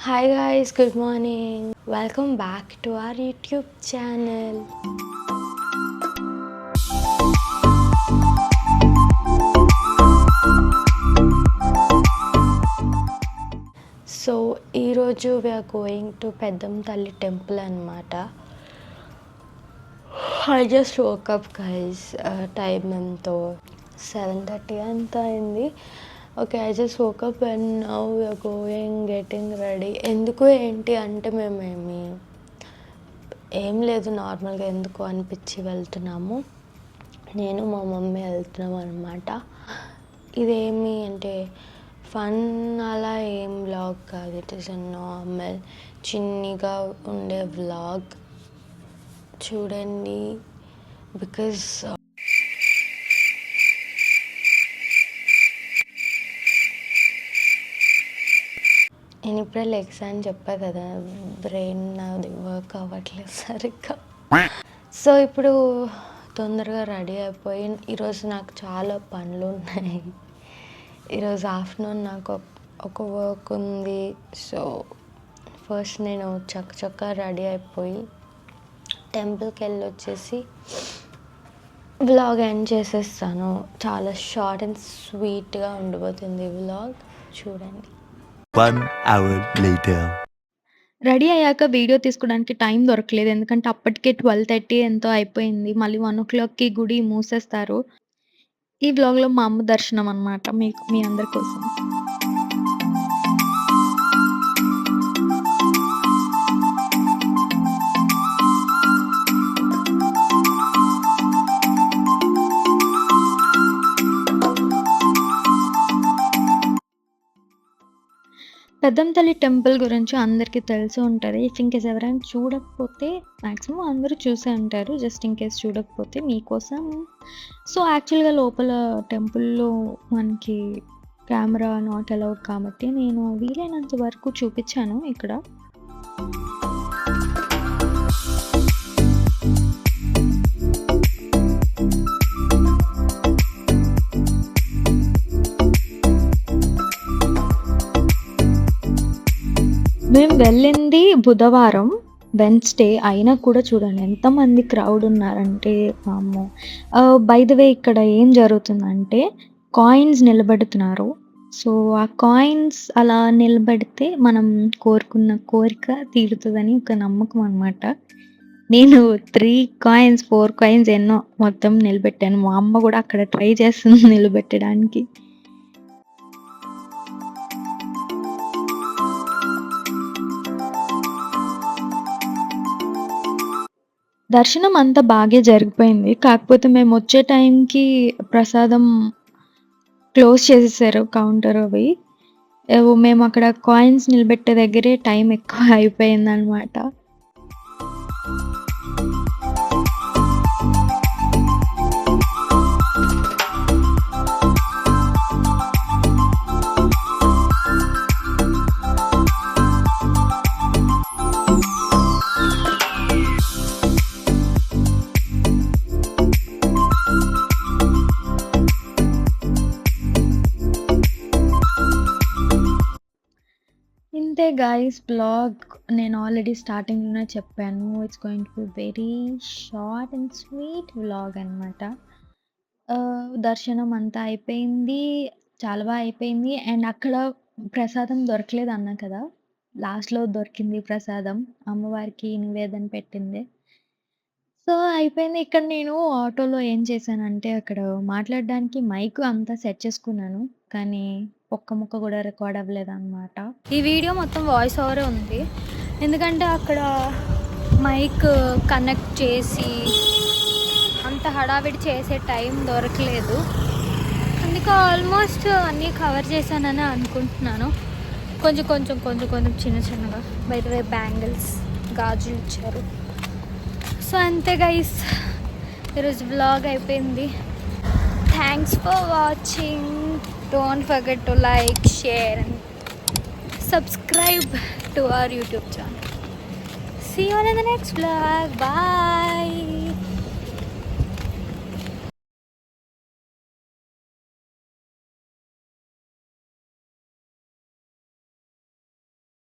Hi guys good morning welcome back to our YouTube channel so ఈరోజు we're going to Peddamma Thalli temple అనమాట I just woke up guys time ఎంతో seven thirty అంత అయింది. Okay I just woke up and now we're going getting ready ఎందుకు ఏంటి అంటే మేమేమి ఏం లేదు నార్మల్గా ఎందుకు అనిపించి వెళ్తున్నాము. నేను మా మమ్మీ వెళ్తున్నాం అనమాట ఇదేమి అంటే ఫన్ అలా ఏం వ్లాగ్ కాదు. ఇట్ ఈస్ అ నార్మల్ చిన్నగా ఉండే వ్లాగ్ చూడండి బికాస్ నేను ఇప్పుడే లెగ్స్ అని చెప్పా కదా బ్రెయిన్ నాది వర్క్ అవ్వట్లేదు సరిగ్గా. సో ఇప్పుడు తొందరగా రెడీ అయిపోయి ఈరోజు నాకు చాలా పనులు ఉన్నాయి. ఈరోజు ఆఫ్టర్నూన్ నాకు ఒక- వర్క్ ఉంది. సో ఫస్ట్ నేను చక్క చక్క రెడీ అయిపోయి టెంపుల్కి వెళ్ళి వచ్చేసి వ్లాగ్ ఎండ్ చేసేస్తాను. చాలా షార్ట్ అండ్ స్వీట్గా ఉండిపోతుంది వ్లాగ్ చూడండి. రెడీ అయ్యాక వీడియో తీసుకోవడానికి టైం దొరకలేదు. ఎందుకంటే అప్పటికే ట్వెల్వ్ థర్టీ ఎంతో అయిపోయింది. మళ్ళీ వన్ ఓ క్లాక్కి గుడి మూసేస్తారు. ఈ వ్లాగ్లో మా అమ్మ దర్శనం అన్నమాట. మీకు మీ అందరి కోసం. పెద్దంతల్లి టెంపుల్ గురించి అందరికీ తెలిసి ఉంటుంది. ఇఫ్ ఇంకేస్ ఎవరైనా చూడకపోతే మ్యాక్సిమం అందరూ చూసే ఉంటారు. జస్ట్ ఇన్ కేస్ చూడకపోతే మీకోసం. సో యాక్చువల్గా లోపల టెంపుల్లో మనకి కెమెరా నాట్ అలౌడ్ కాబట్టి నేను వీలైనంత వరకు చూపించాను ఇక్కడ. మేము వెళ్ళింది బుధవారం వెన్స్డే అయినా కూడా చూడండి. ఎంతమంది క్రౌడ్ ఉన్నారంటే అమ్మో బై ద వే ఇక్కడ ఏం జరుగుతుందంటే కాయిన్స్ నిలబెడుతున్నారు. సో ఆ కాయిన్స్ అలా నిలబెడితే మనం కోరుకున్న కోరిక తీరుతుందని ఒక నమ్మకం అనమాట నేను త్రీ కాయిన్స్ ఫోర్ కాయిన్స్ ఎన్నో మొత్తం నిలబెట్టాను. మా అమ్మ కూడా అక్కడ ట్రై చేస్తుంది నిలబెట్టడానికి. దర్శనం అంతా బాగే జరిగిపోయింది. కాకపోతే మేము వచ్చే టైంకి ప్రసాదం క్లోజ్ చేసేసారు కౌంటర్ అవి. ఏవో మేము అక్కడ కాయిన్స్ నిలబెట్టే దగ్గరే టైం ఎక్కువ అయిపోయిందనమాట. ఇంతే గైస్ బ్లాగ్ నేను ఆల్రెడీ స్టార్టింగ్‌లోనే చెప్పాను. It's going to very short and sweet vlog అనమాట. దర్శనం అంతా అయిపోయింది. చాలా బాగా అయిపోయింది. అండ్ అక్కడ ప్రసాదం దొరకలేదు అన్నా కదా! లాస్ట్‌లో దొరికింది ప్రసాదం. అమ్మవారికి నివేదన పెట్టింది. సో, అయిపోయింది. ఇక్కడ నేను ఆటోలో ఏం చేశానంటే అక్కడ మాట్లాడడానికి మైక్ అంతా సెట్ చేసుకున్నాను. కానీ ఒక్క ముక్క కూడా రికార్డ్ అవ్వలేదు అనమాట ఈ వీడియో మొత్తం వాయిస్ ఓవరే ఉంది. ఎందుకంటే అక్కడ మైక్ కనెక్ట్ చేసి అంత హడావిడి చేసే టైం దొరకలేదు. అందుకే ఆల్మోస్ట్ అన్నీ కవర్ చేశానని అనుకుంటున్నాను. కొంచెం కొంచెం కొంచెం కొంచెం చిన్న చిన్నగా బై వే బ్యాంగిల్స్ గాజులు ఇచ్చారు. సో, అంతే గైస్ ఈరోజు బ్లాగ్ అయిపోయింది. Thanks for watching. don't forget to like share and subscribe to our youtube channel. See you on in the next vlog. Bye.